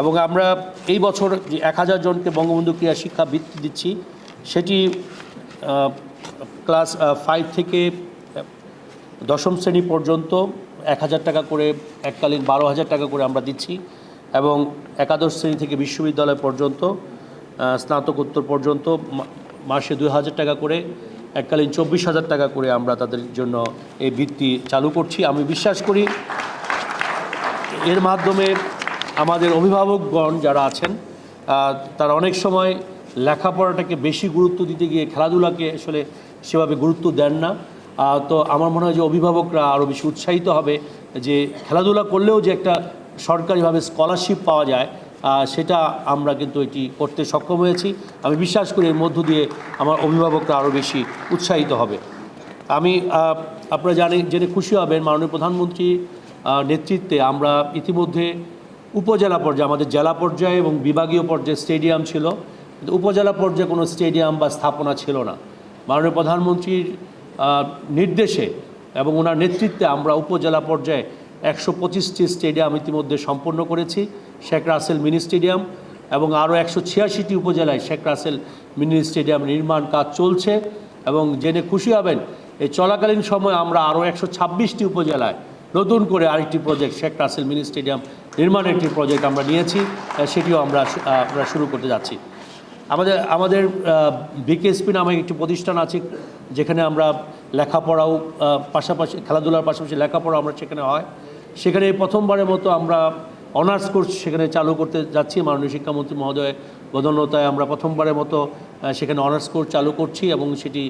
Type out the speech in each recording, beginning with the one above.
এবং আমরা এই বছর যে এক হাজার জনকে বঙ্গবন্ধু ক্রীড়া শিক্ষা বৃত্তি দিচ্ছি, সেটি ক্লাস ফাইভ থেকে দশম শ্রেণি পর্যন্ত এক হাজার টাকা করে, এককালীন বারো হাজার টাকা করে আমরা দিচ্ছি এবং একাদশ শ্রেণি থেকে বিশ্ববিদ্যালয় পর্যন্ত স্নাতকোত্তর পর্যন্ত মাসে দুই হাজার টাকা করে, এককালীন চব্বিশ হাজার টাকা করে আমরা তাদের জন্য এই বৃত্তি চালু করছি। আমি বিশ্বাস করি এর মাধ্যমে আমাদের অভিভাবকগণ যারা আছেন তারা অনেক সময় লেখাপড়াটাকে বেশি গুরুত্ব দিতে গিয়ে খেলাধুলাকে আসলে সেভাবে গুরুত্ব দেন না। তো আমার মনে হয় যে অভিভাবকরা আরও বেশি উৎসাহিত হবে যে খেলাধুলা করলেও যে একটা সরকারিভাবে স্কলারশিপ পাওয়া যায় সেটা আমরা কিন্তু এটি করতে সক্ষম হয়েছি। আমি বিশ্বাস করি এর মধ্য দিয়ে আমার অভিভাবকরা আরও বেশি উৎসাহিত হবে। আমি আপনারা জানেন জেনে খুশি হবেন, মাননীয় প্রধানমন্ত্রী নেতৃত্বে আমরা ইতিমধ্যে উপজেলা পর্যায়ে, আমাদের জেলা পর্যায়ে এবং বিভাগীয় পর্যায়ে স্টেডিয়াম ছিল। কিন্তু উপজেলা পর্যায়ে কোনো স্টেডিয়াম বা স্থাপনা ছিল না। মাননীয় প্রধানমন্ত্রীর নির্দেশে এবং ওনার নেতৃত্বে আমরা উপজেলা পর্যায়ে একশো পঁচিশটি স্টেডিয়াম ইতিমধ্যে সম্পন্ন করেছি, শেখ রাসেল মিনি স্টেডিয়াম এবং আরও একশো ছিয়াশিটি উপজেলায় শেখ রাসেল মিনি স্টেডিয়াম নির্মাণ কাজ চলছে এবং জেনে খুশি হবেন, এই চলাকালীন সময় আমরা আরও একশো ছাব্বিশটি উপজেলায় নতুন করে আরেকটি project Sheikh Russel mini stadium নির্মাণের একটি প্রজেক্ট আমরা নিয়েছি সেটিও আমরা আমরা শুরু করতে যাচ্ছি। আমাদের আমাদের বিকেএসপি নামে একটি প্রতিষ্ঠান আছে, যেখানে আমরা লেখাপড়াও পাশাপাশি, খেলাধুলার পাশাপাশি লেখাপড়া আমরা সেখানে হয়। সেখানে প্রথমবারের মতো আমরা অনার্স কোর্স সেখানে চালু করতে যাচ্ছি, মাননীয় শিক্ষামন্ত্রী মহোদয় বদন্যতায় আমরা প্রথমবারের মতো সেখানে অনার্স কোর্স চালু করছি এবং সেটি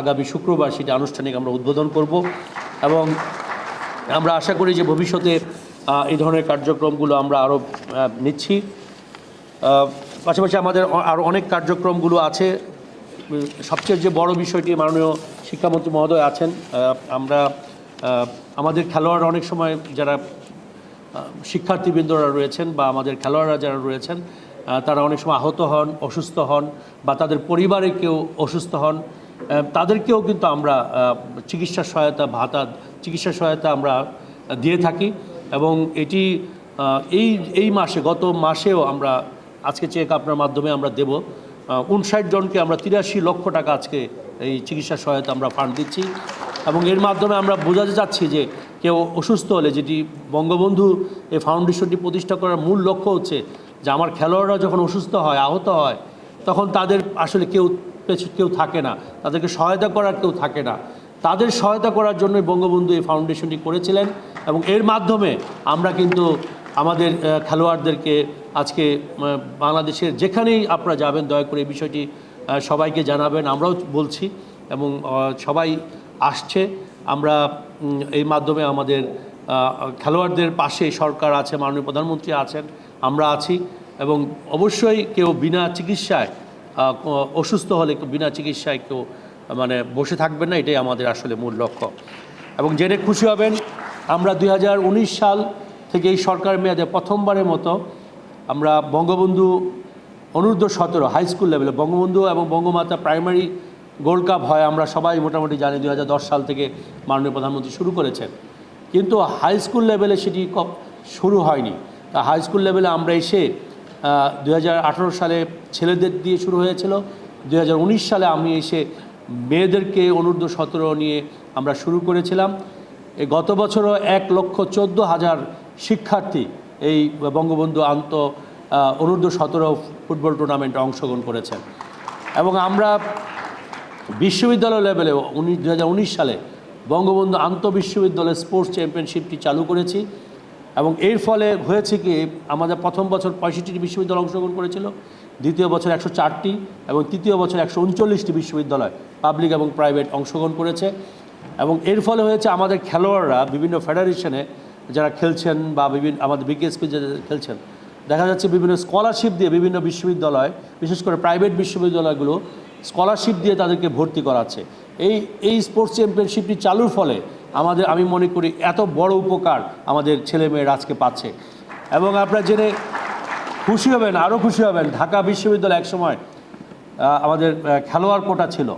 আগামী শুক্রবার সেটি আনুষ্ঠানিক আমরা উদ্বোধন করব। এবং আমরা আশা করি যে ভবিষ্যতে এই ধরনের কার্যক্রমগুলো আমরা আরও নিচ্ছি। পাশাপাশি আমাদের আরও অনেক কার্যক্রমগুলো আছে। সবচেয়ে যে বড় বিষয়টি মাননীয় শিক্ষামন্ত্রী মহোদয় আছেন আমরা আমাদের খেলোয়াড় অনেক সময় যারা শিক্ষার্থীবৃন্দরা রয়েছেন বা আমাদের খেলোয়াড়রা যারা রয়েছেন তারা অনেক সময় আহত হন, অসুস্থ হন বা তাদের পরিবারে কেউ অসুস্থ হন তাদেরকেও কিন্তু আমরা চিকিৎসা সহায়তা, ভাতা, চিকিৎসা সহায়তা আমরা দিয়ে থাকি। এবং এটি এই এই মাসে, গত মাসেও আমরা আজকে চেক আপনার মাধ্যমে আমরা দেব। উনষাট জনকে আমরা তিরাশি লক্ষ টাকা আজকে এই চিকিৎসা সহায়তা আমরা ফান্ড দিচ্ছি। এবং এর মাধ্যমে আমরা বোঝাতে চাচ্ছি যে কেউ অসুস্থ হলে যেটি বঙ্গবন্ধু এই ফাউন্ডেশনটি প্রতিষ্ঠা করার মূল লক্ষ্য হচ্ছে যে আমার খেলোয়াড়রা যখন অসুস্থ হয়, আহত হয়, তখন তাদের আসলে কেউ কেউ থাকে না। তাদেরকে সহায়তা করার কেউ থাকে না। তাদের সহায়তা করার জন্যই বঙ্গবন্ধু এই ফাউন্ডেশনটি করেছিলেন। এবং এর মাধ্যমে আমরা কিন্তু আমাদের খেলোয়াড়দেরকে আজকে বাংলাদেশের যেখানেই আপনারা যাবেন, দয়া করে এই বিষয়টি সবাইকে জানাবেন, আমরাও বলছি এবং সবাই আসছে। আমরা এই মাধ্যমে আমাদের খেলোয়াড়দের পাশে সরকার আছে, মাননীয় প্রধানমন্ত্রী আছেন, আমরা আছি এবং অবশ্যই কেউ বিনা চিকিৎসায় অসুস্থ হলে বিনা চিকিৎসায় কেউ মানে বসে থাকবেন না, এটাই আমাদের আসলে মূল লক্ষ্য। এবং জেনে খুশি হবেন আমরা দু হাজার উনিশ সাল থেকে এই সরকার মেয়াদে প্রথমবারের মতো আমরা বঙ্গবন্ধু অনূর্ধ্ব সতেরো হাই স্কুল লেভেলে বঙ্গবন্ধু এবং বঙ্গমাতা প্রাইমারি গোল্ড কাপ হয়, আমরা সবাই মোটামুটি জানি দুই হাজার দশ সাল থেকে মাননীয় প্রধানমন্ত্রী শুরু করেছেন। কিন্তু হাই স্কুল লেভেলে সেটি শুরু হয়নি। তা হাই স্কুল লেভেলে আমরা এসে দু হাজার আঠেরো সালে ছেলেদের দিয়ে শুরু হয়েছিল। দু হাজার উনিশ সালে আমি এসে মেয়েদেরকে অনূর্ধ্ব সতেরো নিয়ে আমরা শুরু করেছিলাম। গত বছরও এক লক্ষ চোদ্দ হাজার শিক্ষার্থী এই বঙ্গবন্ধু আন্ত অনূর্ধ্ব সতেরো ফুটবল টুর্নামেন্টে অংশগ্রহণ করেছেন। এবং আমরা বিশ্ববিদ্যালয় লেভেলে উনিশ সালে বঙ্গবন্ধু আন্তঃবিশ্ববিদ্যালয় স্পোর্টস চ্যাম্পিয়নশিপটি চালু করেছি। এবং এর ফলে হয়েছে কি, আমাদের প্রথম বছর পঁয়ষট্টিটি বিশ্ববিদ্যালয় অংশগ্রহণ করেছিল, দ্বিতীয় বছর একশো চারটি এবং তৃতীয় বছর একশো উনচল্লিশটি বিশ্ববিদ্যালয় পাবলিক এবং প্রাইভেট অংশগ্রহণ করেছে। এবং এর ফলে হয়েছে আমাদের খেলোয়াড়রা বিভিন্ন ফেডারেশনে যারা খেলছেন বা বিভিন্ন আমাদের বিকেএসপি যারা খেলছেন, দেখা যাচ্ছে বিভিন্ন স্কলারশিপ দিয়ে বিভিন্ন বিশ্ববিদ্যালয়, বিশেষ করে প্রাইভেট বিশ্ববিদ্যালয়গুলো স্কলারশিপ দিয়ে তাদেরকে ভর্তি করাচ্ছে। এই এই স্পোর্টস চ্যাম্পিয়নশিপটি চালুর ফলে আমাদের, আমি মনে করি, এত বড় উপকার আমাদের ছেলেমেয়েরা আজকে পাচ্ছে। এবং আপনারা জেনে খুশি হবেন আরও খুশি হবেন, ঢাকা বিশ্ববিদ্যালয় একসময় আমাদের খেলোয়াড় কোটা ছিল।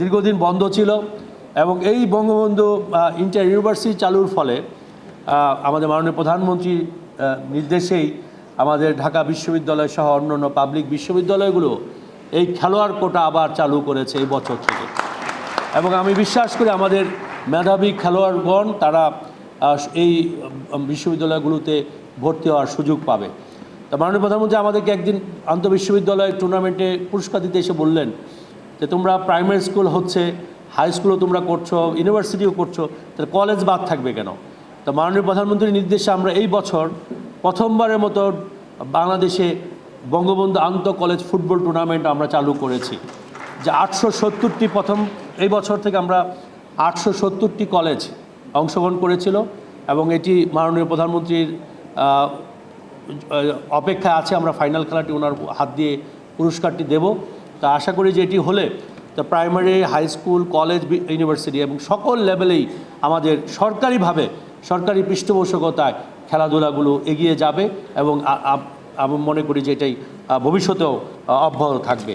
দীর্ঘদিন বন্ধ ছিল। এবং এই বঙ্গবন্ধু ইন্টার ইউনিভার্সিটি চালুর ফলে আমাদের মাননীয় প্রধানমন্ত্রীর নির্দেশেই আমাদের ঢাকা বিশ্ববিদ্যালয় সহ অন্যান্য পাবলিক বিশ্ববিদ্যালয়গুলো এই খেলোয়াড় কোটা আবার চালু করেছে এই বছর থেকে। এবং আমি বিশ্বাস করি আমাদের মেধাবী খেলোয়াড়গণ, তারা এই বিশ্ববিদ্যালয়গুলোতে ভর্তি হওয়ার সুযোগ পাবে। তা মাননীয় প্রধানমন্ত্রী, আমাদেরকে একদিন আন্তঃবিশ্ববিদ্যালয় টুর্নামেন্টে পুরস্কার দিতে এসে বললেন যে, তোমরা প্রাইমারি স্কুল হচ্ছে হাই স্কুলও তোমরা করছ ইউনিভার্সিটিও করছ, তাহলে কলেজ বাদ থাকবে কেন? তো মাননীয় প্রধানমন্ত্রীর নির্দেশে আমরা এই বছর প্রথমবারের মতো বাংলাদেশে বঙ্গবন্ধু আন্তঃ কলেজ ফুটবল টুর্নামেন্ট আমরা চালু করেছি। যে আটশো সত্তরটি প্রথম, এই বছর থেকে আমরা আটশো সত্তরটি কলেজ অংশগ্রহণ করেছিল এবং এটি মাননীয় প্রধানমন্ত্রীর অপেক্ষায় আছে, আমরা ফাইনাল খেলাটি ওনার হাত দিয়ে পুরস্কারটি দেব। তা আশা করি যে এটি হলে তা primary high school college university এবং সকল লেভেলেই আমাদের সরকারিভাবে, সরকারি পৃষ্ঠপোষকতায় খেলাধুলাগুলো এগিয়ে যাবে এবং আমি মনে করি যে এটাই ভবিষ্যতেও অব্যাহত থাকবে।